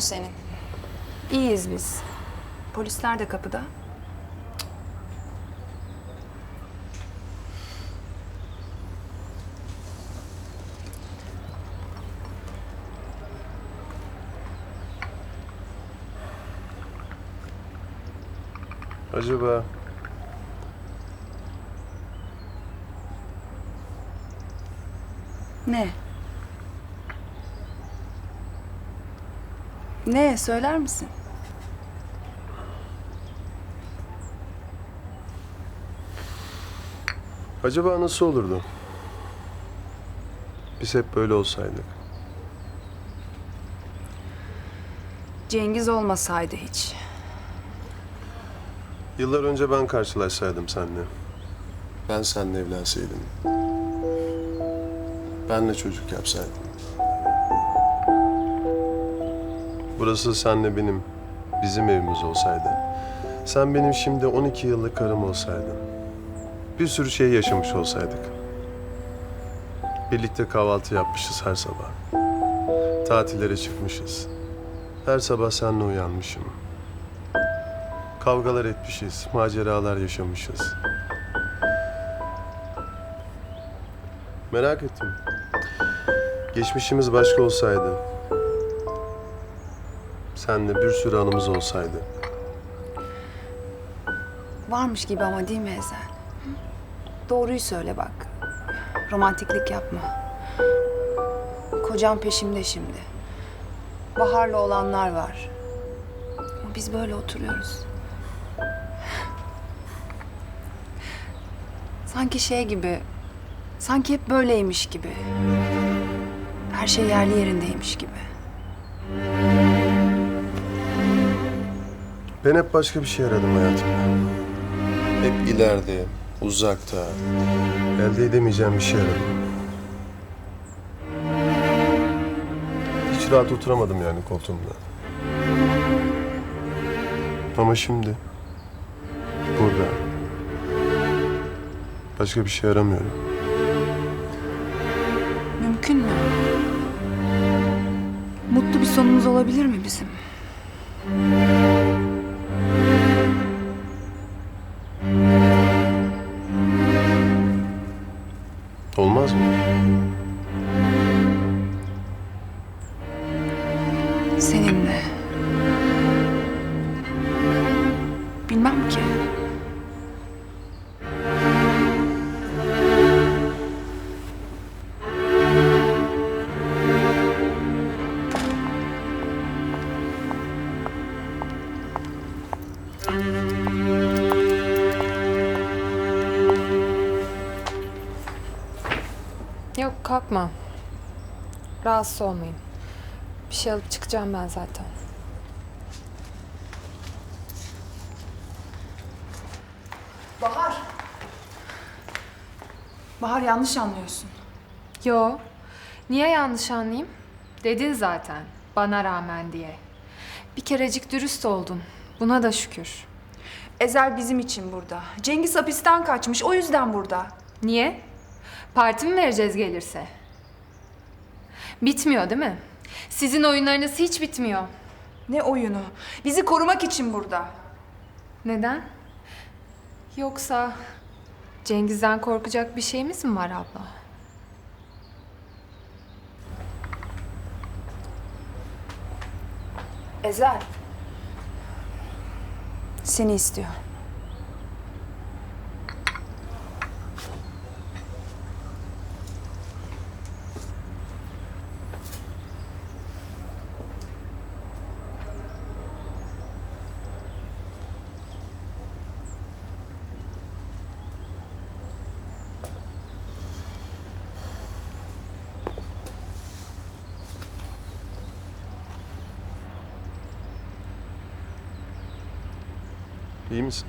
mu senin? İyiyiz biz. Polisler de kapıda. Acaba... Ne? Ne? Söyler misin? Acaba nasıl olurdu? Biz hep böyle olsaydık. Cengiz olmasaydı hiç. Yıllar önce ben karşılaşsaydım seninle. Ben seninle evlenseydim. Benle çocuk yapsaydım. Burası senle benim, bizim evimiz olsaydı. Sen benim şimdi 12 yıllık karım olsaydın. Bir sürü şey yaşamış olsaydık. Birlikte kahvaltı yapmışız her sabah. Tatillere çıkmışız. Her sabah seninle uyanmışım. Kavgalar etmişiz, maceralar yaşamışız. Merak ettim. Geçmişimiz başka olsaydı. Senle bir sürü anımız olsaydı. Varmış gibi ama değil mi Ezel? Doğruyu söyle bak. Romantiklik yapma. Kocam peşimde şimdi. Bahar'la olanlar var. Ama biz böyle oturuyoruz. Sanki şey gibi, sanki hep böyleymiş gibi. Her şey yerli yerindeymiş gibi. Ben hep başka bir şey aradım hayatımda. Hep ileride, uzakta, elde edemeyeceğim bir şey aradım. Hiç rahat oturamadım yani koltuğumda. Ama şimdi, burada, başka bir şey aramıyorum. Mümkün mü? Mutlu bir sonumuz olabilir mi bizim? Olmaz mı? Kalkma. Rahatsız olmayın. Bir şey alıp çıkacağım ben zaten. Bahar. Bahar yanlış anlıyorsun. Yo. Niye yanlış anlayayım? Dedin zaten. Bana rağmen diye. Bir kerecik dürüst oldun. Buna da şükür. Ezel bizim için burada. Cengiz hapisten kaçmış. O yüzden burada. Niye? Parti mi vereceğiz gelirse? Bitmiyor değil mi? Sizin oyunlarınız hiç bitmiyor. Ne oyunu? Bizi korumak için burada. Neden? Yoksa Cengiz'den korkacak bir şeyimiz mi var abla? Ezel. Seni istiyor. İyi misin?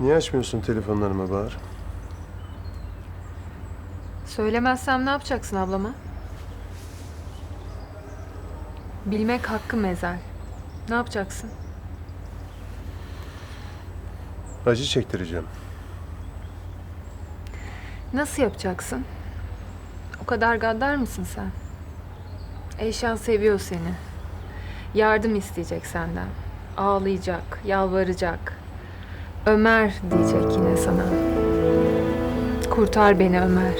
Niye açmıyorsun telefonlarıma Bahar? Söylemezsem ne yapacaksın ablama? Bilmek hakkım Ezel. Ne yapacaksın? Acı çektireceğim. Nasıl yapacaksın? O kadar gaddar mısın sen? Eyşan seviyor seni. Yardım isteyecek senden. Ağlayacak, yalvaracak. Ömer diyecek yine sana. Kurtar beni Ömer.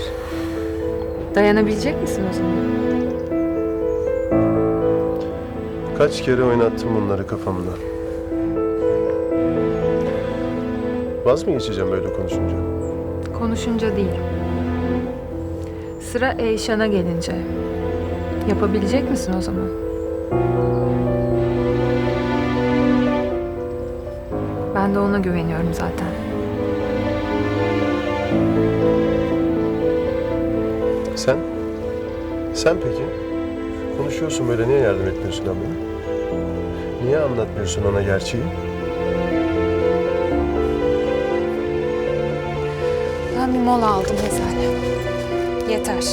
Dayanabilecek misin o zaman? Kaç kere oynattım bunları kafamda. Vaz mı geçeceğim böyle konuşunca? Konuşunca değil. Sıra Eyşan'a gelince. Yapabilecek misin o zaman? Ben de ona güveniyorum zaten. Sen? Sen peki? Konuşuyorsun böyle niye yardım etmiyorsun ablana? Niye anlatmıyorsun ona gerçeği? Ben bir mola aldım Ezel. Yeter.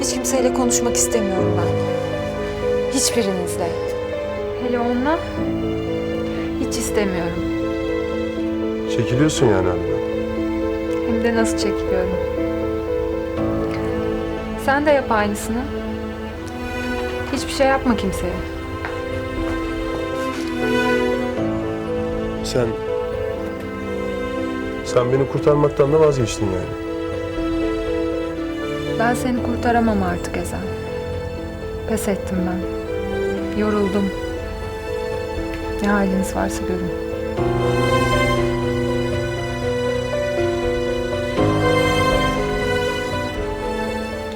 Hiç kimseyle konuşmak istemiyorum ben. Hiçbirinizle. Hele onunla hiç istemiyorum. Çekiliyorsun yani abla. Hem de nasıl çekiliyorum. Sen de yap aynısını. Hiçbir şey yapma kimseye. Sen... Sen beni kurtarmaktan da vazgeçtin yani. Ben seni kurtaramam artık Ezel. Pes ettim ben. Yoruldum. Ne haliniz varsa görün.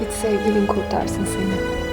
Git sevgilin kurtarsın seni.